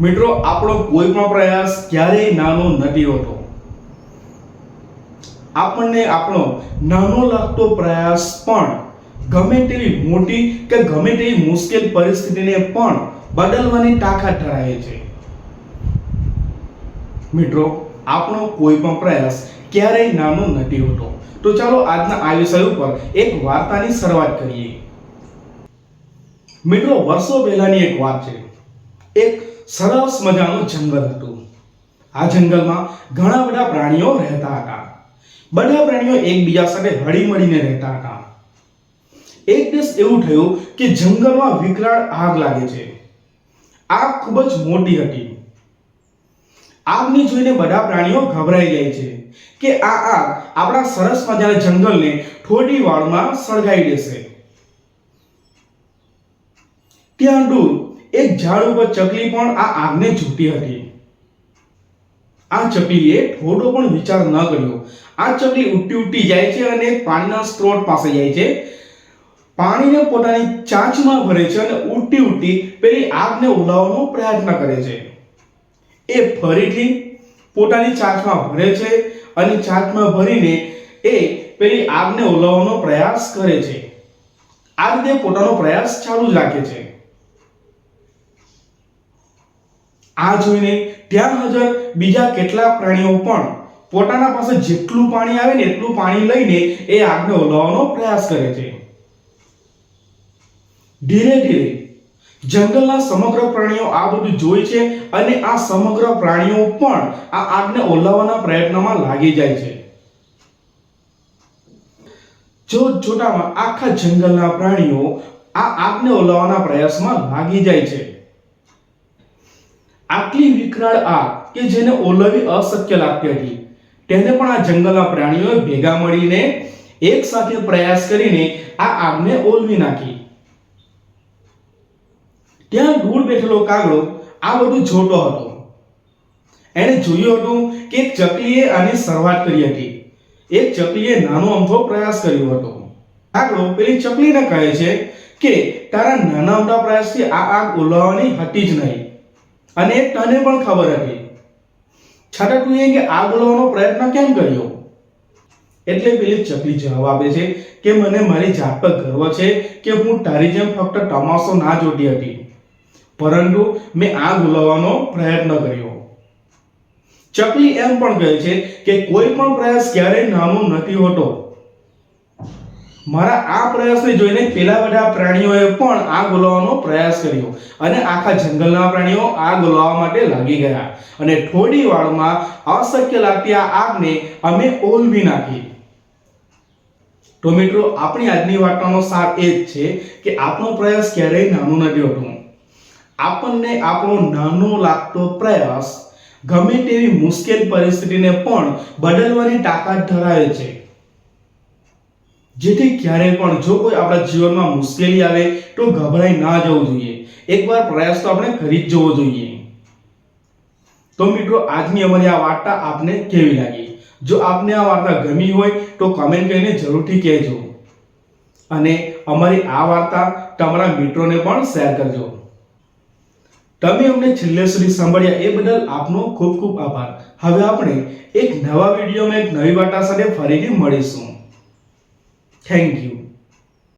મિત્રો, આપણો કોઈ પણ પ્રયાસ ક્યારેય નાનો નથી હોતો. આપણને આપણો નાનો લાગતો પ્રયાસ પણ ગમે તેવી મોટી કે ગમે તેવી મુશ્કેલ પરિસ્થિતિને પણ બદલવાની તાકાત ધરાવે છે. મિત્રો, આપણો કોઈ પણ પ્રયાસ ક્યારેય નાનો નથી હોતો. તો ચાલો આજના આ વિષય ઉપર એક વાર્તાની શરૂઆત કરીએ. મિત્રો, વર્ષો પહેલાની એક વાત છે. એક સરસ મજાનું જંગલ હતું. આ જંગલમાં ઘણા બધા પ્રાણીઓ રહેતા હતા. બધા પ્રાણીઓ એકબીજા સાથે હળી મળીને રહેતા હતા. એક દિવસ એવું થયું કે જંગલમાં વિકરાળ આગ લાગે છે. આગ ખૂબ જ મોટી હતી. આગને જોઈને બધા પ્રાણીઓ ગભરાઈ જાય છે કે આ આગ આપણા સરસ મજાના જંગલને થોડી વારમાં સળગાવી દેશે. ત્યાં દૂર એક ઝાડ ઉપર ચકલી પણ આ આગને ઝૂટી હતી. આ ચકલીએ થોડો પણ વિચાર ન કર્યો. આ ચકલી ઉડતી ઉટી જાય છે અને પાણીના સ્ત્રોત પાસે જાય છે. પાણીને પોતાની ચાંચમાં ભરે છે અને ઉડતી ઉડતી પેલી આગને ઉલાવવાનો પ્રયત્ન કરે છે. એ ફરીથી પોતાની ચાંચમાં ભરે છે અને ચાંચમાં ભરીને એ પેલી આગને ઉલાવવાનો પ્રયાસ કરે છે. આ રીતે પોતાનો પ્રયાસ ચાલુ જ રાખે છે. આ જોઈને ત્યાં હાજર બીજા કેટલા પ્રાણીઓ પણ પોતાના પાસે જેટલું પાણી આવે ને એટલું પાણી લઈને એ આગને ઓલવવાનો પ્રયાસ કરે છે. ધીરે ધીરે જંગલના સમગ્ર પ્રાણીઓ આ બધું જોઈ છે અને આ સમગ્ર પ્રાણીઓ પણ આ આગને ઓલાવવાના પ્રયત્નમાં લાગી જાય છે. જોત જોતામાં આખા જંગલના પ્રાણીઓ આ આગને ઓલવવાના પ્રયાસમાં લાગી જાય છે. આટલી વિકરાળ આગ કે જેને ઓલવી અશક્ય લાગતી હતી. તેને પણ આ જંગલના પ્રાણીઓએ ભેગા મળીને એક સાથે પ્રયાસ કરીને આ આગને ઓલવી નાખી. ત્યાં દૂર બેઠેલો કાગડો આ બધું જોતો હતો. એણે જોયું હતું કે એક ચકલીએ આની શરૂઆત કરી હતી. એક ચકલીએ નાનો અમથો પ્રયાસ કર્યો હતો. કાગડો પેલી ચકલીને કહે છે કે, તારા નાના અમથા પ્રયાસથી આ આગ ઓલવવાની હતી જ નહીં. અને તને પણ ખબર હતી. છતાં તું એ કે આ ઓલવવાનો પ્રયત્ન કેમ કર્યો? એટલે પેલી ચકલી જવાબ આપે છે કે મને મારી જાત પર ગર્વ છે કે હું તારી જેમ ફક્ત તમાશો ના જોતી હતી. પરંતુ મેં આગ બોલાવવાનો પ્રયત્ન કર્યો. ચકલી એમ પણ કહે છે કે કોઈ પણ પ્રયાસ ક્યારેય નાનો નથી હોતો. મારા આ પ્રયાસને જોઈને પેલા બધા પ્રાણીઓએ પણ આગ બોલાવવાનો પ્રયાસ કર્યો. અને આખા જંગલના પ્રાણીઓ આગ બોલાવવા માટે લાગી ગયા. અને થોડી વારમાં અશક્ય લાગતી આ આગને અમે ઓલવી નાખી. તો મિત્રો, આપણી આજની વાર્તાનો સાર એ જ છે કે આપણો પ્રયાસ ક્યારેય નાનો નથી હોતો. આપણને આપણો નાનો લાગતો પ્રયાસ ગમે તેવી મુશ્કેલ પરિસ્થિતિને પણ બદલવાની તાકાત ધરાવે છે. જેથી ક્યારેય પણ જો કોઈ આપણા જીવનમાં મુશ્કેલી આવે તો ગભરાઈ ના જવું જોઈએ. એકવાર પ્રયાસ તો આપણે કરી જ જવો જોઈએ. તો મિત્રો, આજની અમારી આ વાર્તા આપને કેવી લાગી? જો આપને આ વાર્તા ગમી હોય તો કમેન્ટ કરીને જરૂરથી કહેજો. અને અમારી આ વાર્તા તમારા મિત્રોને પણ શેર કરજો. તમે અમને છેલ્લે સુધી સાંભળ્યા એ બદલ આપનો ખૂબ ખૂબ આભાર. હવે આપણે એક નવા વિડીયોમાં એક નવી વાર્તા સાથે ફરીથી મળીશું. Thank you